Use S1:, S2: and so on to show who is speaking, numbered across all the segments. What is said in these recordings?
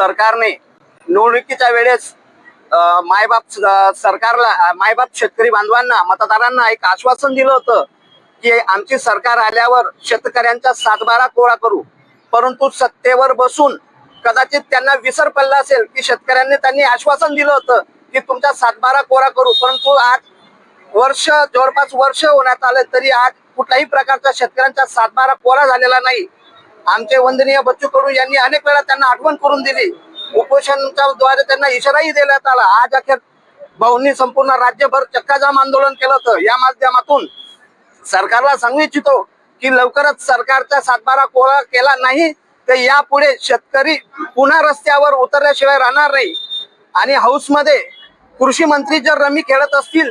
S1: सरकारने निवडणुकीच्या वेळेस मायबाप सरकारला मायबाप शेतकरी बांधवांना मतदारांना एक आश्वासन दिलं होतं की आमची सरकार आल्यावर शेतकऱ्यांचा सातबारा कोळा करू. परंतु सत्तेवर बसून कदाचित त्यांना विसर पडला असेल की शेतकऱ्यांनी त्यांनी आश्वासन दिलं होतं की तुमचा सातबारा कोरा करू. परंतु आज वर्ष जवळपास वर्ष होण्यात आलं तरी आज कुठल्याही प्रकारचा शेतकऱ्यांचा सातबारा कोरा झालेला नाही. आमचे वंदनीय बच्चू कडू यांनी अनेक वेळा त्यांना आठवण करून दिली. उपोषणच्या द्वारे त्यांना इशाराही देण्यात आला. आज अखेर भाऊंनी संपूर्ण राज्यभर चक्काजाम आंदोलन केलं होतं. या माध्यमातून सरकारला सांगू इच्छितो की लवकरच सरकारचा सातबारा कोळा केला नाही तर यापुढे शेतकरी पुन्हा रस्त्यावर उतरल्याशिवाय राहणार नाही. आणि हाऊसमध्ये कृषी मंत्री जर रमी खेळत असतील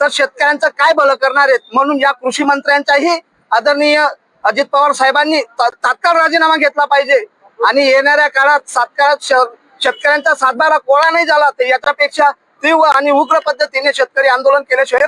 S1: तर शेतकऱ्यांचं काय भलं करणार आहेत? म्हणून या कृषी मंत्र्यांचाही आदरणीय अजित पवार साहेबांनी तात्काळ राजीनामा घेतला पाहिजे. आणि येणाऱ्या काळात सातकाळात शेतकऱ्यांचा सातबारा कोळा नाही झाला तर याच्यापेक्षा तीव्र आणि उग्र पद्धतीने शेतकरी आंदोलन केल्याशिवाय